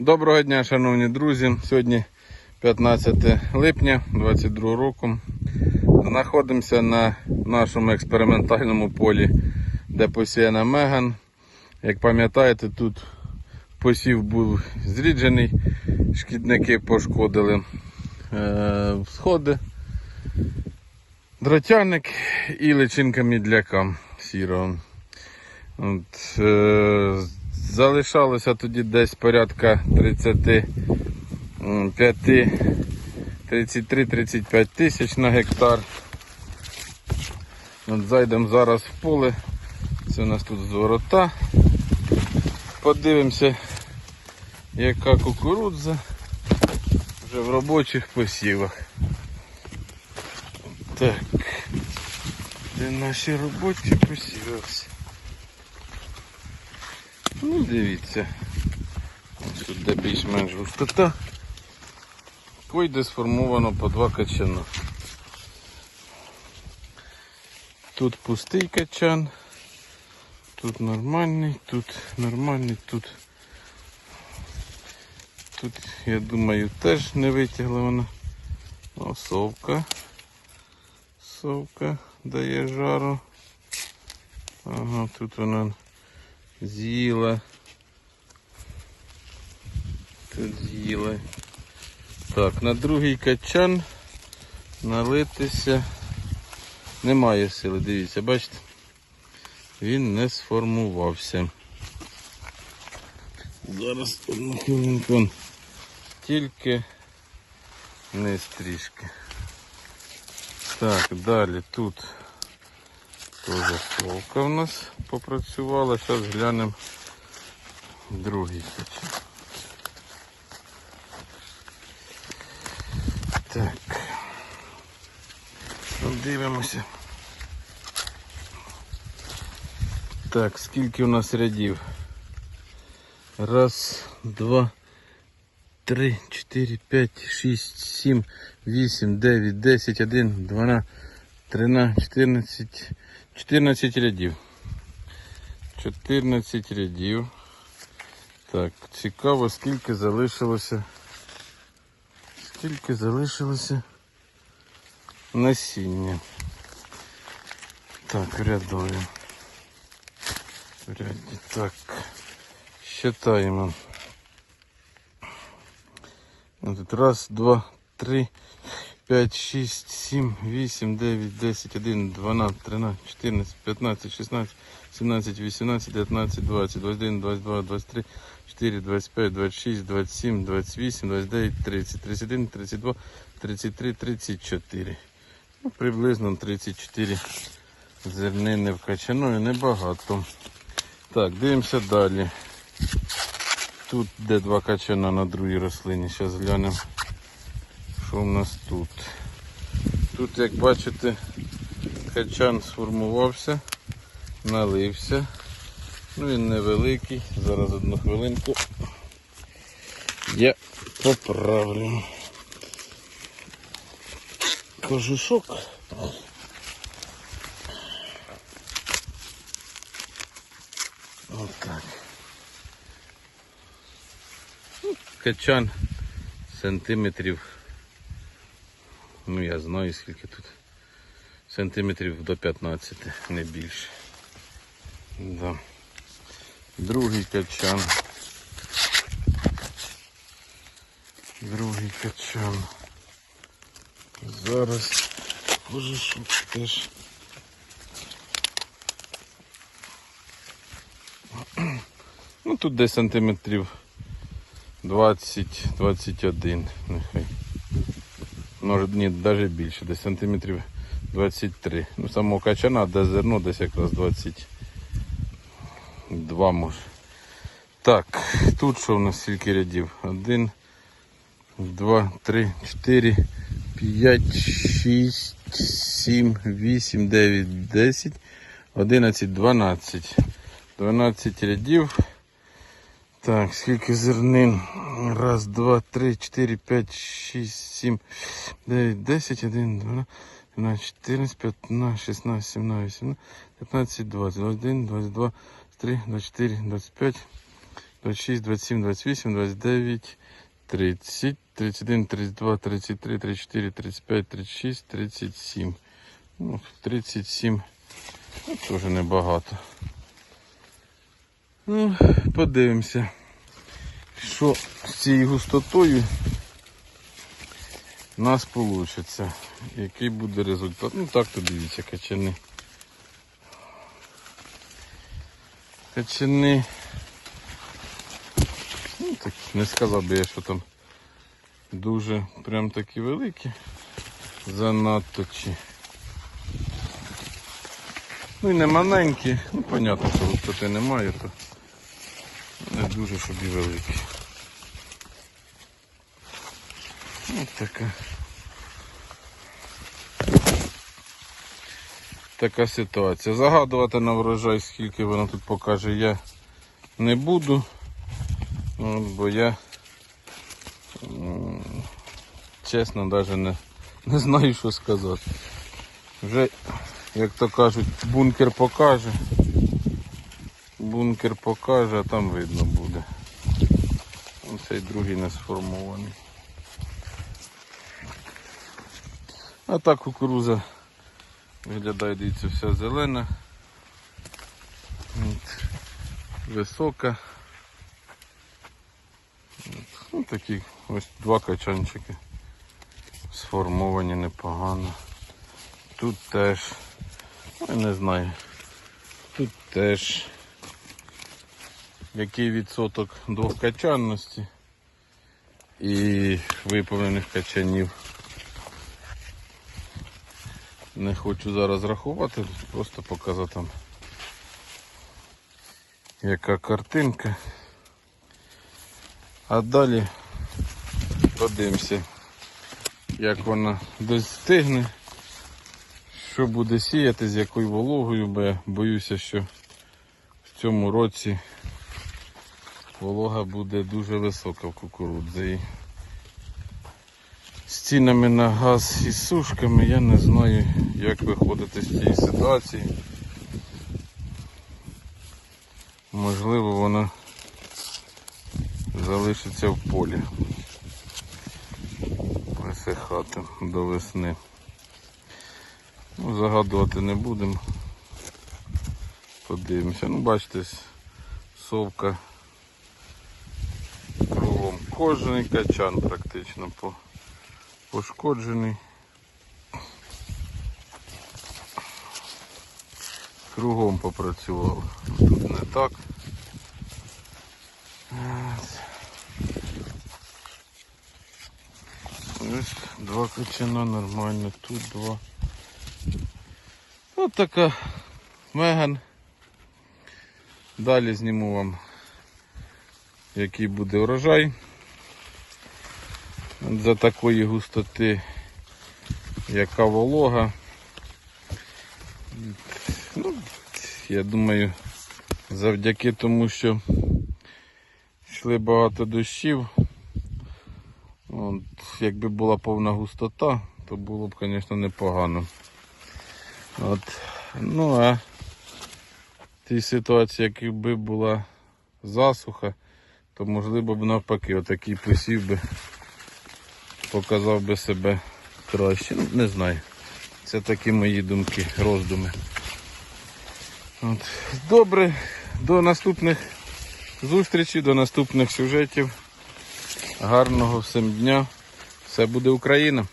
Доброго дня, шановні друзі. Сьогодні 15 липня 2022 року. Знаходимося на нашому експериментальному полі, де посіяна Меган. Як пам'ятаєте, тут посів був зріджений, шкідники пошкодили е, сходи, дротяник і личинка мідляка сірого. От, е, залишалося тоді десь порядка 35 33-35 тисяч на гектар. От зайдемо зараз в поле. Це у нас тут зворота. Подивимося, яка кукурудза вже в робочих посівах. Так, де наші робочі посіви? Ну, дивіться. Тут де більш-менш густота. Пойде сформовано по два качана. Тут пустий качан, тут нормальний, тут нормальний, тут. Тут, я думаю, теж не витягла вона. О, совка. Совка дає жару. Ага, тут вона з'їла. Тут з'їла. Так, на другий качан налитися немає сили, дивіться, бачите? Він не сформувався. Зараз одну хвилинку. Тільки не трішки. Так, далі тут теж словка в нас попрацювала. Зараз глянемо другий качан. Так. Ну, Дивимося. Так, скільки у нас рядів? Раз, два, три, чотири, п'ять, шість, сім, вісім, дев'ять, десять, один, дванадцять, тринадцять, чотирнадцять, чотирнадцять рядів. Чотирнадцять рядів. Так, цікаво, скільки залишилося. Скільки залишилося насіння. Так, рядуємо. В ряді. Так. Считаємо. Раз, два, три, п'ять, шість, сім, вісім, дев'ять, десять, один, дванадцять, тринадцять, чотирнадцять, п'ятнадцять, шістнадцять, сімнадцять, вісімнадцять, дев'ятнадцять, двадцять, двадцять один, двадцять два, 4, 25, 26, 27, 28, 29, 30, 31, 32, 33, 34. Ну, приблизно 34 зернини вкачано і небагато. Так, дивимося далі. Тут де два качана на другій рослині. Зараз глянемо, що в нас тут. Тут, як бачите, качан сформувався, налився. Ну він невеликий. Зараз одну хвилинку. Я поправлю. Кожушок. Отак. Ну, Качан сантиметрів. Ну я знаю скільки тут. Сантиметрів до 15, не більше. Да. Другий качан. Другий качан. Зараз кожушок теж. Ну тут десь сантиметрів 20-21, нехай. Може, ні, навіть більше, десь сантиметрів 23. Ну, самого качана, де зерно, десь якраз 22 може. Так, тут що в нас скільки рядів? Один, два, три, чотири, п'ять, шість, сім, вісім, дев'ять, десять, одинадцять, дванадцять. Дванадцять рядів. Так, скільки зернин? Раз, два, три, чотири, п'ять, шість, сім, дев'ять, десять, один, два, 12, 14, 15, 16, 17, 18, 15, 20, 21, 22, 23, 24, 25, 26, 27, 28, 29, 30, 31, 32, 33, 34, 35, 36, 37. Ну, 37. Ну, теж небагато. Ну, подивимося, що з цією густотою у нас вийде. Який буде результат. Ну так то дивіться, качани. Качани. Ну, так не сказав би я, що там дуже прям такі великі. Занадто чи. Ну і не маленькі. Ну, понятно, що густоти немає, то не дуже, щоб і великі. Ось така. Така ситуація. Загадувати на врожай, скільки воно тут покаже, я не буду. Бо я чесно навіть не, не знаю, що сказати. Вже, як то кажуть, бункер покаже. Бункер покаже, а там видно буде. Цей другий не сформований. А так кукуруза виглядає, дивіться, вся зелена. От. Висока. От. Ну, такі ось два качанчики. Сформовані непогано. Тут теж, я не знаю. Тут теж який відсоток двохкачанності і виповнених качанів. Не хочу зараз рахувати, просто показати там яка картинка. А далі подивимося, як вона достигне, що буде сіяти, з якою вологою, бо я боюся, що в цьому році волога буде дуже висока в кукурудзі. З цінами на газ і сушками я не знаю, як виходити з цієї ситуації. Можливо, вона залишиться в полі. Висихати до весни. Ну, загадувати не будемо. Подивимося. Ну, бачите, совка кругом. Кожний качан практично по пошкоджений. Кругом попрацював. Тут не так. Ось два качана нормально, тут два. Ось така меган. Далі зніму вам, який буде урожай. За такої густоти, яка волога. Ну, я думаю, завдяки тому, що йшли багато дощів. От, якби була повна густота, то було б, звісно, непогано. От, ну а в тій ситуації, якби була засуха, то можливо б навпаки отакий посів би показав би себе краще. Ну, не знаю. Це такі мої думки, роздуми. От. Добре, до наступних зустрічей, до наступних сюжетів. Гарного всім дня. Все буде Україна.